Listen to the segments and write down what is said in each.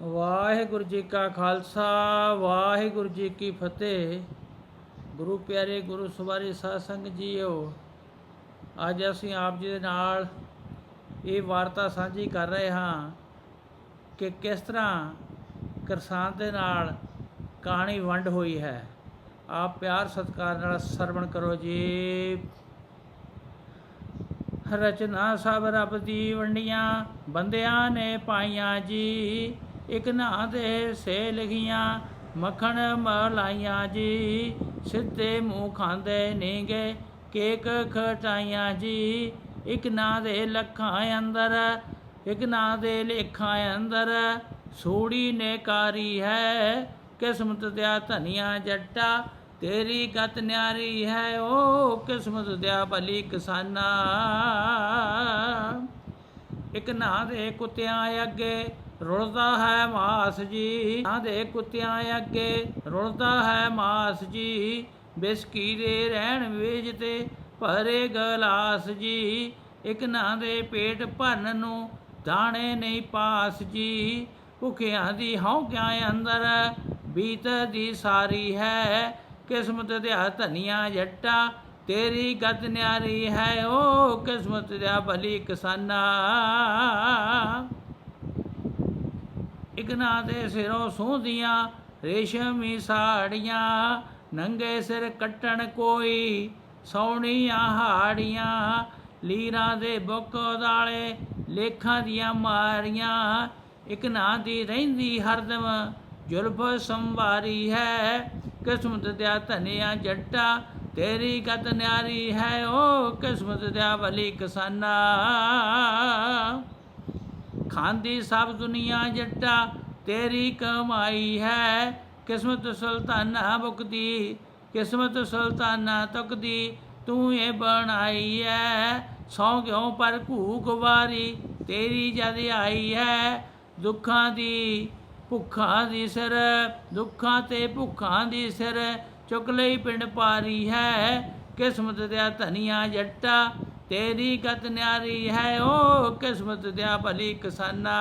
ਵਾਹਿਗੁਰੂ ਜੀ ਕਾ ਖਾਲਸਾ, ਵਾਹਿਗੁਰੂ ਜੀ ਕੀ ਫਤਿਹ। ਗੁਰੂ ਪਿਆਰੇ, ਗੁਰੂ ਸਵਾਰੀ ਸਾਧ ਸੰਗਤ ਜੀਓ, ਅੱਜ ਅਸੀਂ ਆਪ ਜੀ ਦੇ ਨਾਲ ਇਹ ਵਾਰਤਾ ਸਾਂਝੀ ਕਰ ਰਹੇ ਹਾਂ ਕਿ ਕਿਸ ਤਰ੍ਹਾਂ ਕਿਸਾਨ ਦੇ ਨਾਲ ਕਹਾਣੀ ਵੰਡ ਹੋਈ ਹੈ। ਆਪ ਪਿਆਰ ਸਤਿਕਾਰ ਨਾਲ ਸਰਵਣ ਕਰੋ ਜੀ। ਰਚਨਾ ਸਭ ਰੱਬ ਦੀ ਵੰਡੀਆਂ, ਬੰਦਿਆਂ ਨੇ ਪਾਈਆਂ ਜੀ। ਇੱਕ ਨਾ ਦੇ ਸੇ ਲਗੀਆਂ ਮੱਖਣ ਮਲਾਈਆਂ ਜੀ। ਸਿੱਧੇ ਮੂੰਹ ਖਾਂਦੇ ਨੇਗੇ, ਕੇਕ ਖਟਾਈਆਂ ਜੀ। ਇੱਕ ਨਾ ਦੇ ਲੱਖਾਂ ਅੰਦਰ, ਇੱਕ ਨਾ ਦੇ ਲੇਖਾਂ ਅੰਦਰ ਸੋੜੀ ਨੇ ਕਾਰੀ ਹੈ। ਕਿਸਮਤ ਦਿਆ ਧਨੀਆਂ ਜੱਟਾ, ਤੇਰੀ ਗਤ ਨਿਆਰੀ ਹੈ। ਓ ਕਿਸਮਤ ਦਿਆ ਭਲੀ ਕਿਸਾਨਾ। ਇੱਕ ਨਾ ਦੇ ਕੁੱਤਿਆਂ ਅੱਗੇ ਰੁਲਦਾ ਹੈ ਮਾਸ ਜੀ ਨਾ ਦੇ ਕੁੱਤਿਆਂ ਅੱਗੇ। ਰੁਲਦਾ ਹੈ ਮਾਸ ਜੀ ਬਿਸਕੀ ਦੇ ਰਹਿਣ ਵੇਜ ਤੇ ਭਰੇ ਗਲਾਸ ਜੀ। ਇੱਕ ਨਾ ਦੇ ਪੇਟ ਭਰਨ ਨੂੰ ਦਾਣੇ ਨਹੀਂ ਪਾਸ ਜੀ। ਭੁਖਿਆਂ ਦੀ ਹੌਕਿਆਂ ਅੰਦਰ, ਬੀਤ ਦੀ ਸਾਰੀ ਹੈ। ਕਿਸਮਤ ਦਿਆ ਧਨੀਆਂ ਜੱਟਾ, ਤੇਰੀ ਗਤ ਨਿਆਰੀ ਹੈ। ਓ ਕਿਸਮਤ ਦਿਆ ਭਲੀ ਕਿਸਾਨਾ। ਇਕਨਾ ਦੇ ਸਿਰੋਂ ਸੋਹਦੀਆਂ ਰੇਸ਼ਮੀ ਸਾੜੀਆਂ, ਨੰਗੇ ਸਿਰ ਕੱਟਣ ਕੋਈ ਸੌਣੀਆਂ ਹਾੜੀਆਂ, ਲੀਰਾਂ ਦੇ ਬੁੱਕ ਦਾਲੇ ਲੇਖਾਂ ਦੀਆਂ ਮਾਰੀਆਂ। ਇੱਕ ਨਾਂ ਦੀ ਰਹਿੰਦੀ ਹਰਦਮ ਜ਼ੁਲਫ ਸੰਵਾਰੀ ਹੈ, ਕਿਸਮਤ ਦਿਆ ਧਨਿਆ ਜੱਟਾ, ਤੇਰੀ ਗਤ ਨਿਆਰੀ ਹੈ, ਓ ਕਿਸਮਤ ਦਿਆ ਭਲੀ ਕਿਸਾਨਾ। ਖਾਂਦੀ ਸਭ ਦੁਨੀਆ ਜੱਟਾ, ਤੇਰੀ ਕਮਾਈ ਹੈ। ਕਿਸਮਤ ਸੁਲਤਾਨਾ ਬੁਕਦੀ ਕਿਸਮਤ ਸੁਲਤਾਨਾ ਤਕਦੀ ਤੂੰ ਇਹ ਬਣਾਈ ਹੈ। ਸੌ ਗਿਓ ਪਰ ਭੂਖ ਵਾਰੀ, ਤੇਰੀ ਜਦ ਆਈ ਹੈ। ਦੁੱਖਾਂ ਦੀ, ਭੁੱਖਾਂ ਦੀ ਸਿਰ, ਦੁੱਖਾਂ ਤੇ ਭੁੱਖਾਂ ਦੀ ਸਿਰ, ਚੁੱਕ ਲਈ ਪਿੰਡ ਪਾਰੀ ਹੈ। ਕਿਸਮਤ ਦਾ ਧਨੀਆ ਜੱਟਾ ਤੇਰੀ ਗਤ ਨਿਆਰੀ ਹੈ, ਓ ਕਿਸਮਤ ਦਿਆ ਭਲੀ ਕਿਸਾਨਾ।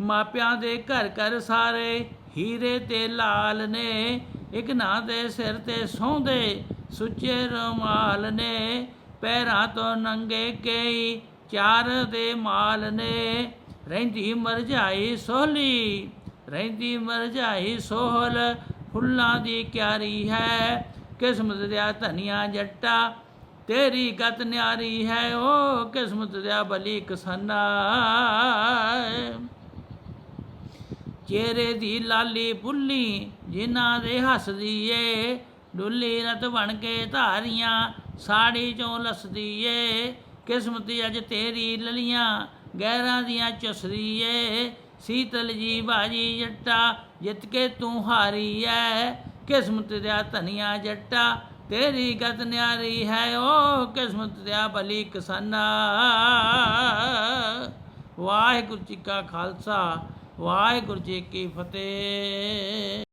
ਮਾਪਿਆਂ ਦੇ ਘਰ ਘਰ ਸਾਰੇ ਹੀਰੇ ਤੇ ਲਾਲ ਨੇ ਇੱਕ ਨਾ ਦੇ ਸਿਰ ਤੇ ਸੌਂਦੇ ਸੁੱਚੇ ਰੁਮਾਲ ਨੇ। ਪੈਰਾਂ ਤੋਂ ਨੰਗੇ ਕਈ ਚਾਰ ਦੇ ਮਾਲ ਨੇ। ਰਹਿੰਦੀ ਮਰਝਾਈ ਸੋਹਲੀ, ਰਹਿੰਦੀ ਮਰਝਾਈ ਸੋਹਲ ਫੁੱਲਾਂ ਦੀ ਕਿਆਰੀ ਹੈ। ਕਿਸਮਤ ਦਿਆ ਧਨੀਆਂ ਜੱਟਾ, ਤੇਰੀ ਗਤ ਨਿਆਰੀ ਹੈ, ਓ ਕਿਸਮਤ ਦਿਆ ਬਲੀ ਕਿਸਾਨਾ। ਚਿਹਰੇ ਦੀ ਲਾਲੀ ਬੁੱਲੀ ਜਿਨ੍ਹਾਂ ਦੇ ਹੱਸਦੀ ਏ, ਡੁੱਲੀ ਰਤ ਬਣ ਕੇ ਧਾਰੀਆਂ ਸਾੜੀ ਚੋਂ ਲਸਦੀ ਏ। ਕਿਸਮਤ ਅੱਜ ਤੇਰੀ ਲਲੀਆਂ ਗਹਿਰਾਂ ਦੀਆਂ ਚੁਸਦੀ ਏ। ਸੀਤਲ ਜੀ ਬਾਜੀ ਜੱਟਾ, ਜਿੱਤ ਕੇ ਤੂੰ ਹਾਰੀ ਐ। ਕਿਸਮਤ ਦਿਆ ਧਨੀਆ ਜੱਟਾ, ਤੇਰੀ ਗਤ ਨਿਆਰੀ ਹੈ ਓ ਕਿਸਮਤ ਦਿਆ ਭਲੀ ਕਿਸਾਨਾ। ਵਾਹਿਗੁਰੂ ਜੀ ਕਾ ਖਾਲਸਾ, ਵਾਹਿਗੁਰੂ ਜੀ ਕੀ ਫਤਿਹ।